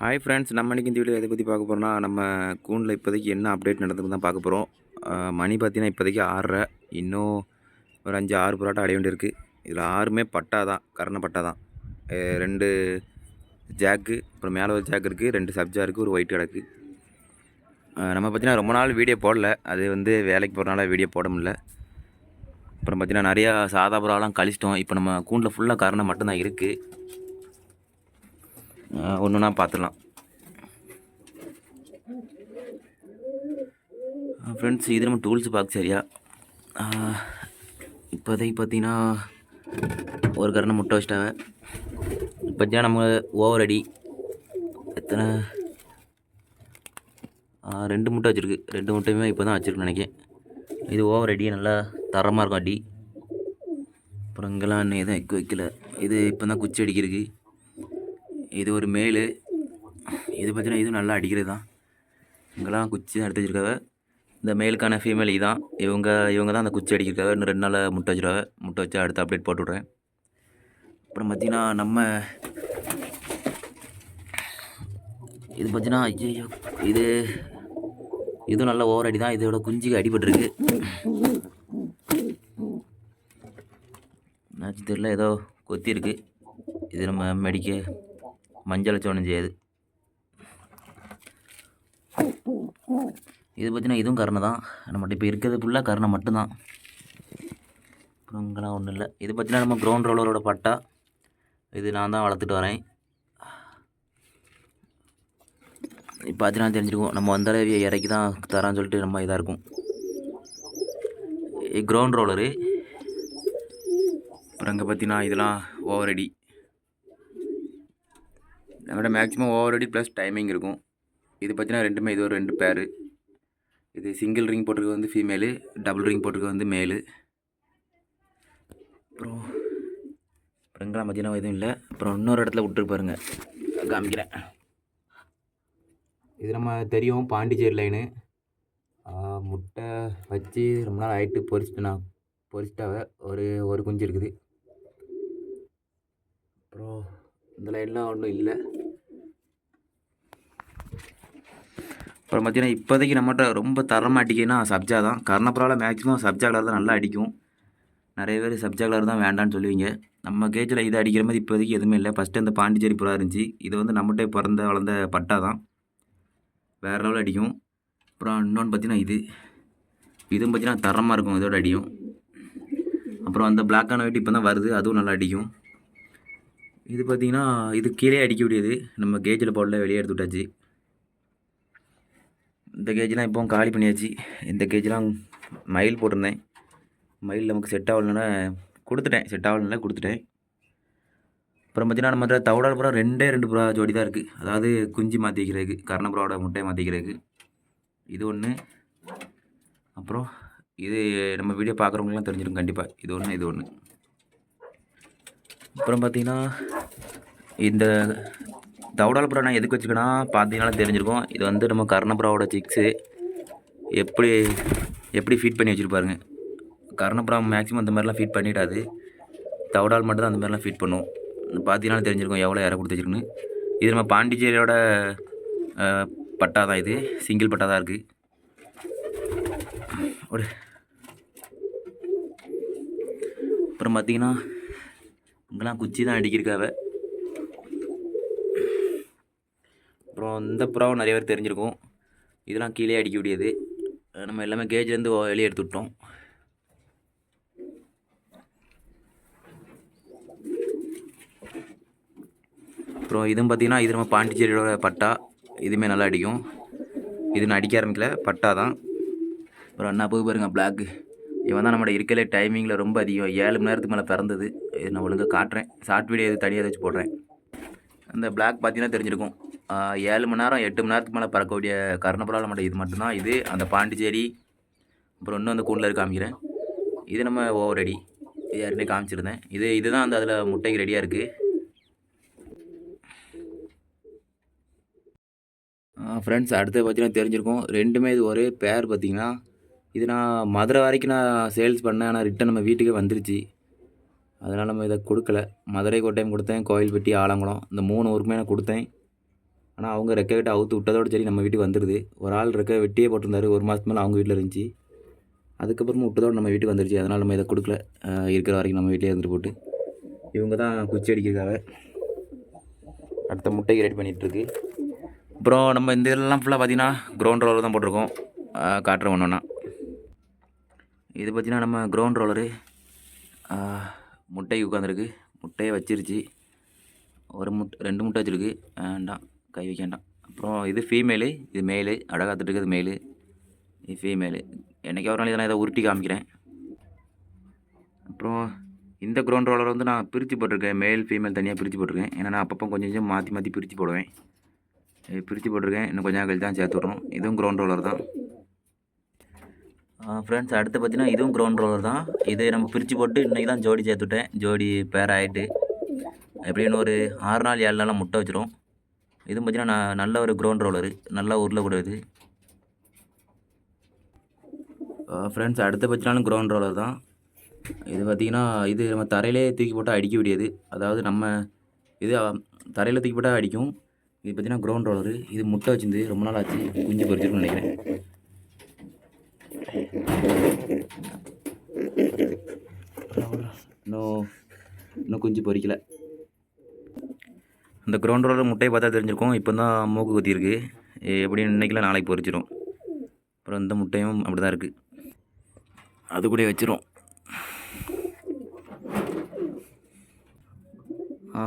Hi friends நம்ம இன்றைக்கி இந்த வீடியோ எதை பற்றி பார்க்க போகிறோம்னா நம்ம கூண்டில் இப்போதைக்கு என்ன அப்டேட் நடந்ததுன்னு தான் பார்க்க போகிறோம் மணி பார்த்தீங்கன்னா இப்போதைக்கு ஆறரை இன்னும் ஒரு அஞ்சு ஆறு புறாட்டம் அடைய வேண்டியிருக்கு. இதில் ஆறுமே பட்டா தான் கரண பட்டா தான். ரெண்டு ஜாக்கு அப்புறம் மேலே ஒரு ஜாக் இருக்குது ரெண்டு சப்ஜா இருக்குது ஒரு ஒயிட் கிடக்கு நம்ம பார்த்தீங்கன்னா ரொம்ப நாள் வீடியோ போடல. அது வந்து வேலைக்கு போகிறனால வீடியோ போட முடில அப்புறம் பார்த்தீங்கன்னா நிறையா சாதா புறாலாம் கழிச்சிட்டோம். இப்போ நம்ம கூண்டில் ஃபுல்லாக கரணம் மட்டும்தான் இருக்குது ஒன்று ஒன்றா பார்த்துடலாம் ஃப்ரெண்ட்ஸ் இது நம்ம டூல்ஸ் பாக்ஸ் சரியா? இப்போதைக்கு பார்த்தீங்கன்னா ஒரு கரணை முட்டை வச்சிட்டாவேன் இப்போ நம்ம ஓவர் அடி எத்தனை? ரெண்டு முட்டை வச்சுருக்கு. ரெண்டு முட்டையுமே இப்போ தான் வச்சுருக்கு நினைக்கிறேன். இது ஓவர் அடி நல்லா தரமாக இருக்கும் அடி. அப்புறம் இங்கெல்லாம் இன்னும் எதுவும் வைக்க வைக்கல. இது இப்போ தான் குச்சி அடிக்கிறதுக்கு. இது ஒரு மேலு. இது பார்த்தீங்கன்னா இதுவும் நல்லா அடிக்கிறது தான். இங்கெல்லாம் குச்சி தான் எடுத்து வச்சிருக்காங்க. இந்த மேலுக்கான ஃபீமேல் இதான். இவங்க இவங்க தான் அந்த குச்சி அடிக்கிறாங்க இன்னும் ரெண்டு நாளில் முட்டை வச்சிருக்காங்க முட்டை வச்சு அடுத்து அப்டேட் போட்டு விட்றேன். அப்புறம் பார்த்தீங்கன்னா நம்ம இது பார்த்தீங்கன்னா ஐயோ இது இதுவும் நல்ல ஓவர் அடி தான் இதோட குஞ்சுக்கு அடிபட்டிருக்கு. என்னாச்சு தெரியல ஏதோ கொத்திருக்கு இது நம்ம மெடிக்க மஞ்சள் வச்சு செய்யாது இது பார்த்தீங்கன்னா இதுவும் கருணை தான். நம்மகிட்ட இப்போ இருக்கிறது ஃபுல்லாக கருணை மட்டும்தான். அப்புறம் இங்கெல்லாம் ஒன்றும் இல்லை. இது பார்த்தீங்கன்னா நம்ம க்ரௌண்ட் ரோலரோட பட்டா. இது நான் தான் வளர்த்துட்டு வரேன். இப்போ பார்த்தீங்கன்னா தெரிஞ்சிருக்கும். நம்ம வந்தாலே இறக்கி தான் தரான்னு சொல்லிட்டு நம்ம இதாக இருக்கும். க்ரௌண்ட் ரோலரு அப்புறம் இங்கே பார்த்தீங்கன்னா இதெல்லாம் ஓவர் அடி நம்மகிட்ட மேக்ஸிமம் ஓவர் அடி ப்ளஸ் டைமிங் இருக்கும். இது பார்த்தீங்கன்னா ரெண்டுமே இது ஒரு ரெண்டு பேர் இது சிங்கிள் ரிங் போட்டிருக்க வந்து ஃபீமேலு டபுள் ரிங் போட்டிருக்க வந்து மேலு அப்புறம் அப்புறம் இங்கெல்லாம் பார்த்தீங்கன்னா எதுவும் இல்லை. அப்புறம் இன்னொரு இடத்துல விட்டுரு பாருங்க. காமிக்கிறேன். இது நம்ம தெரியும் பாண்டிச்சேரி லைனு முட்டை வச்சு ரொம்ப நாள் ஆகிட்டு பொரிச்சிட்டு நான் பொரிச்சிட்டாவ ஒரு ஒரு குஞ்சு இருக்குது. அப்புறம் இந்த லைன்லாம் ஒன்றும் இல்லை. அப்புறம் பார்த்தீங்கன்னா இப்போதைக்கு நம்மகிட்ட ரொம்ப தரமாக அடிக்குதுன்னா சப்ஜா தான். கர்ணப்புறாவில் மேக்ஸிமம் சப்ஜா கலர் தான் நல்லா அடிக்கும். நிறைய பேர் சப்ஜா கலர் தான் வேண்டான்னு சொல்லுவீங்க. நம்ம கேஜில் இது அடிக்கிற மாதிரி இப்போதைக்கு எதுவுமே இல்லை. ஃபஸ்ட்டு அந்த பாண்டிச்சேரி புறா இருந்துச்சு. இது வந்து நம்மகிட்ட பிறந்த வளர்ந்த பட்டா தான். வேறு லெவலில் அடிக்கும். அப்புறம் இன்னொன்று பார்த்தீங்கன்னா இது. இதுவும் பார்த்தீங்கன்னா தரமாக இருக்கும். இதோட அடியும். அப்புறம் அந்த பிளாக் அண்ட் ஒயிட் இப்போ தான் வருது. அதுவும் நல்லா அடிக்கும். இது பார்த்தீங்கன்னா இது கீழே அடிக்க முடியாது நம்ம கேஜில் போடல வெளியே எடுத்து விட்டாச்சு. இந்த கேஜ்லாம் இப்போவும் காலி பண்ணியாச்சு. இந்த கேஜ்லாம் மயில் போட்டிருந்தேன். மயில் நமக்கு செட் ஆகலன்னா கொடுத்துட்டேன். செட் ஆகலன்னா கொடுத்துட்டேன். அப்புறம் பார்த்தீங்கன்னா நம்ம தவிடால் புறா ரெண்டே ரெண்டு புறா ஜோடி தான் இருக்குது அதாவது குஞ்சு மாற்றி வைக்கிறதுக்கு கர்ணப்புறாவோட முட்டையை மாற்றி வைக்கிறதுக்கு இது ஒன்று அப்புறம் இது நம்ம வீடியோ பார்க்குறவங்களாம் தெரிஞ்சிடும் கண்டிப்பாக இது ஒன்று இது ஒன்று அப்புறம் பார்த்தீங்கன்னா இந்த தவுடால் புறா நான் எதுக்கு வச்சுக்கேன்னா பார்த்தீங்கன்னா தெரிஞ்சிருக்கும். இது வந்து நம்ம கர்ணப்புறாவோட சிக்ஸு எப்படி எப்படி ஃபீட் பண்ணி வச்சுருப்பாருங்க? கர்ணபுரா மேக்ஸிமம் அந்த மாதிரிலாம் ஃபீட் பண்ணிடாது. தவுடால் மட்டும் தான் அந்த மாதிரிலாம் ஃபீட் பண்ணும். பார்த்தீங்கன்னா தெரிஞ்சிருக்கும் எவ்வளோ இற கொடுத்து வச்சுருக்குன்னு. இது நம்ம பாண்டிச்சேரியோட பட்டா தான் இது. சிங்கிள் பட்டா தான் இருக்குது ஒரு அப்புறம் பார்த்தீங்கன்னா இங்கெல்லாம் குச்சி தான் அடிக்கிருக்காவை அப்புறம் இந்த புறாவும் நிறைய பேர் தெரிஞ்சிருக்கும். இதெல்லாம் கீழே அடிக்க முடியாது நம்ம எல்லாமே கேஜ்லேருந்து வெளியே எடுத்து விட்டோம் அப்புறம் இதுவும் பார்த்தீங்கன்னா இது நம்ம பாண்டிச்சேரியோட பட்டா. இதுவுமே நல்லா அடிக்கும். இது நான் அடிக்க ஆரம்பிக்கல. பட்டா தான். அப்புறம் அண்ணா போய் பாருங்கள் பிளாக்கு இவன் தான் நம்மளோட இருக்கலே டைமிங்கில் ரொம்ப அதிகம். ஏழு மணி நேரத்துக்கு மேலே பிறந்தது. இது நான் ஒழுங்காக காட்டுறேன். ஷார்ட் வீடியோ இது தனியாக வச்சு போடுறேன். அந்த பிளாக் பார்த்தீங்கன்னா தெரிஞ்சிருக்கும். ஏழு மணி நேரம் எட்டு மணி நேரத்துக்கு மேலே பறக்கக்கூடிய கர்ணப்புறாவில் மட்டும் இது மட்டும்தான். இது அந்த பாண்டிச்சேரி அப்புறம் இன்னும் அந்த கூண்டில் காமிக்கிறேன். இது நம்ம ஓவர் அடி இது யாருமே காமிச்சிருந்தேன். இது இதுதான் அந்த அதில் முட்டைக்கு ரெடியாக இருக்குது ஃப்ரெண்ட்ஸ் அடுத்து பார்த்தீங்கன்னா தெரிஞ்சிருக்கும். ரெண்டுமே இது ஒரே பேர் பார்த்திங்கன்னா. இது நான் மதுரை வரைக்கும் நான் சேல்ஸ் பண்ணேன். ஆனால் ரிட்டன் நம்ம வீட்டுக்கே வந்துருச்சு. அதனால் நம்ம இதை கொடுக்கல. மதுரைக்கு ஒரு டைம் கொடுத்தேன். கோயில்பட்டி ஆலங்குளம். இந்த மூணு ஊருக்குமே நான் கொடுத்தேன். ஆனால் அவங்க ரெக்கை விட்டு அவுத்து விட்டதோட சரி நம்ம வீட்டுக்கு வந்துடுது ஒரு ஆள் ரெக்கை வெட்டியே போட்டிருந்தாரு ஒரு மாதத்துக்கு மேலே அவங்க வீட்டில் இருந்துச்சு. அதுக்கப்புறமா விட்டதோடு நம்ம வீட்டுக்கு வந்துருச்சு. அதனால் நம்ம இதை கொடுக்கல. இருக்கிற வரைக்கும் நம்ம வீட்டிலே இருந்துட்டு போட்டு. இவங்க தான் குச்சி அடிக்கிறதுக்காக அடுத்த முட்டைக்கு ரெடி பண்ணிகிட்ருக்கு அப்புறம் நம்ம இந்த இதெல்லாம் ஃபுல்லாக பார்த்தீங்கன்னா க்ரௌண்ட் ரோலர் தான் போட்டிருக்கோம். காட்டுற காட்டுறேன் ஒன்று ஒன்றா இது பார்த்திங்கன்னா நம்ம க்ரௌண்ட் ரோலரு முட்டைக்கு உட்காந்துருக்கு முட்டையை வச்சிருச்சு. ஒரு முட்டை ரெண்டு முட்டை வச்சுருக்கு. வேண்டாம் கை வைக்க வேண்டாம் அப்புறம் இது ஃபீமேலு இது மேலு அடகாத்துட்டு இருக்கிறது மேலு இது ஃபீமேலு என்றைக்கே ஒரு நாள் இதெல்லாம் இதை உருட்டி காமிக்கிறேன். அப்புறம் இந்த க்ரௌண்ட் ரோலர் வந்து நான் பிரித்து போட்டிருக்கேன். மேல் ஃபீமேல் தனியாக பிரித்து போட்டிருக்கேன். ஏன்னா நான் அப்பப்போ கொஞ்சம் கொஞ்சம் மாற்றி மாற்றி பிரித்து போடுவேன். பிரித்து போட்டிருக்கேன். இன்னும் கொஞ்சம் கழித்து தான் சேர்த்து விட்றோம் இதுவும் க்ரௌண்ட் ரோலர் தான். ஃப்ரெண்ட்ஸ் அடுத்து பார்த்தீங்கன்னா இதுவும் க்ரௌண்ட் ரோலர் தான். இது நம்ம பிரித்து போட்டு இன்றைக்கி தான் ஜோடி சேர்த்துட்டேன் ஜோடி பேர் ஆகிட்டு எப்படின்னு ஒரு ஆறு நாள் ஏழு நாளாக முட்டை வச்சிரும். இது பார்த்தீங்கன்னா நான் நல்ல ஒரு க்ரௌண்ட் ரோலரு நல்லா உருளக்கூடாது ஃப்ரெண்ட்ஸ் அடுத்த பட்சினாலும் க்ரௌண்ட் ரோலர் தான். இது பார்த்திங்கன்னா இது நம்ம தரையிலே தூக்கி போட்டால் அடிக்க முடியாது அதாவது நம்ம இது தரையில் தூக்கி போட்டால் அடிக்கும். இது பார்த்திங்கன்னா க்ரௌண்ட் ரோலரு இது முட்டை வச்சிருந்து ரொம்ப நாள் ஆச்சு குஞ்சு பொரிச்சிருக்குன்னு நினைக்கிறேன். இன்னும் இன்னும் குஞ்சு பொறிக்கலை. இந்த கிரவுண்ட் முட்டையை பார்த்தா தெரிஞ்சிருக்கும். இப்போ தான் மூக்கு குத்திருக்கு எப்படியும் இன்றைக்கெலாம் நாளைக்கு பொரிச்சிரும் அப்புறம் இந்த முட்டையும் அப்படி தான் இருக்குது அது கூட வச்சிரும்.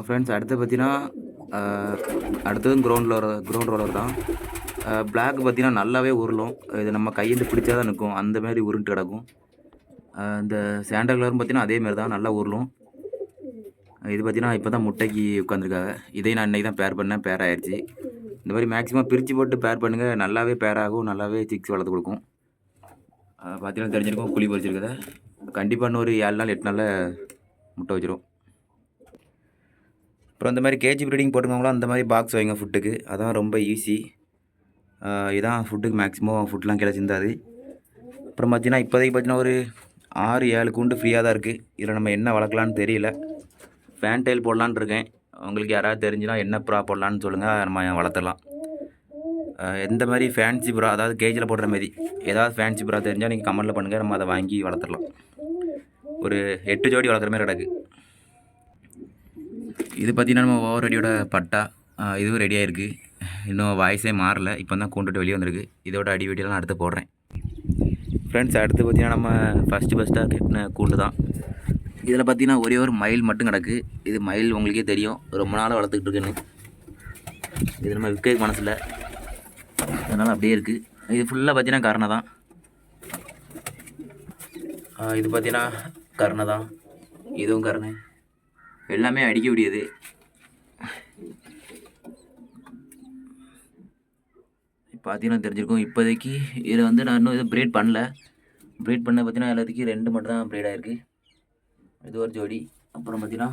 ஃப்ரெண்ட்ஸ் அடுத்து பார்த்தீங்கன்னா அடுத்ததும் கிரவுண்ட் ரோலர் கிரவுண்ட் ரோலர் தான். பிளாக் பார்த்தீங்கன்னா நல்லாவே உருளும். இது நம்ம கையெழுத்து பிடிச்சா தான் நிற்கும். அந்த மாதிரி உருண்டு கிடக்கும். இந்த சாண்டல் கலரும் பார்த்தீங்கன்னா அதேமாரி தான். நல்லா உருளும். இது பார்த்தீங்கன்னா இப்போ தான் முட்டைக்கு உட்காந்துருக்காங்க இதையும் நான் இன்றைக்கி தான் பேர் பண்ணேன். பேர் ஆயிடுச்சு இந்த மாதிரி மேக்ஸிமம் பிரித்து போட்டு பேர் பண்ணுங்கள் நல்லாவே பேர் ஆகும். நல்லாவே சிக்ஸ் வளர்த்து கொடுக்கும். பார்த்தீங்கன்னா தெரிஞ்சிருக்கும். குழி பறிச்சிருக்கத கண்டிப்பாக இன்னொரு ஏழு நாள் எட்டு நாளில் முட்டை வச்சிரும். அப்புறம் இந்த மாதிரி கேஜி ப்ரீடிங் போட்டுருக்கவங்களாம் அந்த மாதிரி பாக்ஸ் வைங்க ஃபுட்டுக்கு அதான் ரொம்ப ஈஸி இதான் ஃபுட்டுக்கு மேக்ஸிமம் ஃபுட்லாம் கிடச்சிருந்தாது அப்புறம் பார்த்தீங்கன்னா இப்போதைக்கு பார்த்தீங்கன்னா ஒரு ஆறு ஏழு கூண்டு ஃப்ரீயாக தான் இருக்குது இதில் நம்ம என்ன வளர்க்கலான்னு தெரியல. ஃபேன் டைல் போடலான்னு இருக்கேன். உங்களுக்கு யாராவது தெரிஞ்சுனா என்ன ப்ரா போடலான்னு சொல்லுங்கள் நம்ம வளர்த்துடலாம். எந்த மாதிரி ஃபேன்சி ப்ரா அதாவது கேஜில் போடுற மாதிரி ஏதாவது ஃபேன்சி ப்ரா தெரிஞ்சால் நீங்கள் கமெண்ட்டில் பண்ணுங்கள் நம்ம அதை வாங்கி வளர்த்துடலாம். ஒரு எட்டு ஜோடி வளர்க்குற மாதிரி கிடக்கு. இது பார்த்திங்கன்னா நம்ம ஓவர் அடியோட பட்டா. இதுவும் ரெடியாக இருக்குது இன்னும் வாய்ஸே மாறல இப்போ தான் கூண்டுட்டு வெளியே வந்திருக்கு. இதோட அடி வீடியோலாம் அடுத்து போடுறேன். ஃப்ரெண்ட்ஸ் அடுத்து பார்த்திங்கன்னா நம்ம ஃபஸ்ட்டு ஃபஸ்ட்டாக கட்டின கூண்டு தான். இதில் பார்த்தீங்கன்னா ஒரே ஒரு மயில் மட்டும் கிடக்கு. இது மயில் உங்களுக்கே தெரியும். ரொம்ப நாள் வளர்த்துக்கிட்டு இருக்குன்னு. இது நம்ம விற்க மனசில். அதனால் அப்படியே இருக்குது இது ஃபுல்லாக பார்த்தீங்கன்னா கருணை தான். இது பார்த்தீங்கன்னா கருணை தான். இதுவும் கருணை. எல்லாமே அடிக்க முடியாது பார்த்தீங்கன்னா தெரிஞ்சிருக்கும். இப்போதைக்கு இதில் வந்து நான் இன்னும் எதுவும் ப்ரீட் பண்ணல. ப்ரீட் பண்ண பார்த்தீங்கன்னா எல்லாத்துக்கும் ரெண்டு மட்டும் தான் ப்ரீட் ஆகிருக்கு இது ஒரு ஜோடி. அப்புறம் பார்த்தீங்கன்னா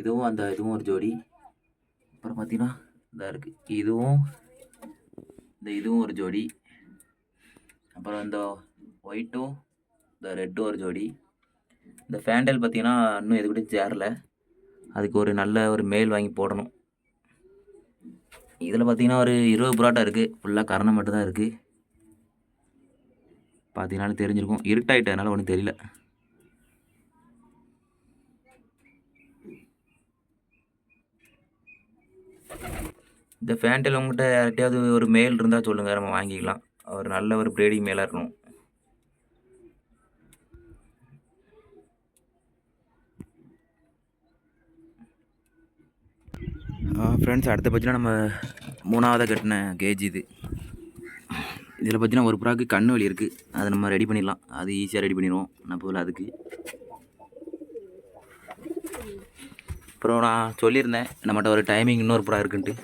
இதுவும் அந்த இதுவும் ஒரு ஜோடி. அப்புறம் பார்த்தீங்கன்னா இதாக இருக்குது இதுவும் இந்த இதுவும் ஒரு ஜோடி. அப்புறம் இந்த ஒயிட்டும் இந்த ரெட்டும் ஒரு ஜோடி. இந்த ஃபேண்டல் பார்த்தீங்கன்னா இன்னும் எது கூட சேரல. அதுக்கு ஒரு நல்ல ஒரு மேல் வாங்கி போடணும். இதில் பார்த்தீங்கன்னா ஒரு இருபது புரோட்டா இருக்குது ஃபுல்லாக கரணை மட்டும்தான் இருக்குது பார்த்தீங்கன்னாலும் தெரிஞ்சிருக்கும். இருட்டாயிட்டதுனால ஒன்றும் தெரியல. இந்த ஃபேண்டில் உங்கள்கிட்ட யார்கிட்டயாவது ஒரு மேல் இருந்தால் சொல்லுங்கள் நம்ம வாங்கிக்கலாம். ஒரு நல்ல ஒரு ப்ரீடிங் மேலாக இருக்கணும். ஃப்ரெண்ட்ஸ் அடுத்த பட்சம் நம்ம மூணாவதாக கட்டின கேஜ் இது. இதில் பார்த்தீங்கன்னா ஒரு புறாக்கு கண் வலி இருக்குது அதை நம்ம ரெடி பண்ணிடலாம். அது ஈஸியாக ரெடி பண்ணிடுவோம். நான் போகல அதுக்கு. அப்புறம் நான் சொல்லியிருந்தேன் நம்மகிட்ட ஒரு டைமிங் இன்னொரு புறா இருக்குன்ட்டு.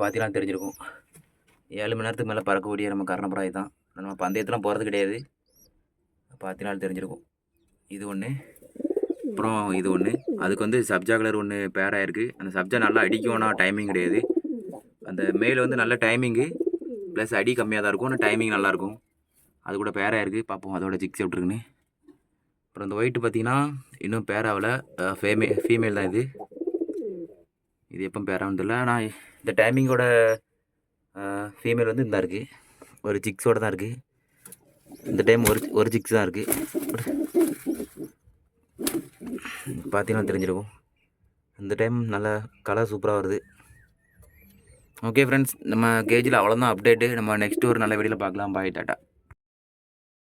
பார்த்தீங்கன்னா தெரிஞ்சிருக்கும். ஏழு மணி நேரத்துக்கு மேலே பறக்கக்கூடிய நம்ம கர்ணப்புறாய் தான். நம்ம பந்தயத்தெலாம் போகிறது கிடையாது. பார்த்தீங்கன்னா தெரிஞ்சிருக்கும். இது ஒன்று அப்புறம் இது ஒன்று அதுக்கு வந்து சப்ஜா கலர் ஒன்று பேராக இருக்குது அந்த சப்ஜா நல்லா அடிக்கும். ஆனால் டைமிங் கிடையாது. அந்த மேல் வந்து நல்ல டைமிங்கு ப்ளஸ் அடி கம்மியாக தான் இருக்கும். ஆனால் டைமிங் நல்லாயிருக்கும் அது கூட பேராக இருக்குது பார்ப்போம் அதோட ஜிக்ஸ் விட்ருக்குன்னு அப்புறம் இந்த ஒயிட்டு பார்த்தீங்கன்னா இன்னும் பேராவில் ஃபேமே ஃபீமேல் தான் இது. இது எப்போ பேரான்னு தெரியல ஆனால் இந்த டைமிங்கோட ஃபீமேல் வந்து இந்த இருக்குது ஒரு சிக்ஸோட தான் இருக்குது இந்த டைம் ஒரு ஒரு சிக்ஸ் தான் இருக்குது பார்த்தீங்கன்னா தெரிஞ்சிருக்கும். இந்த டைம் நல்ல கலர் சூப்பராக வருது. ஓகே ஃப்ரெண்ட்ஸ் நம்ம கேஜில் அவ்வளோதான் அப்டேட்டு நம்ம நெக்ஸ்ட் ஒரு நல்ல வீடியோவில் பார்க்கலாம். பாய் டாட்டா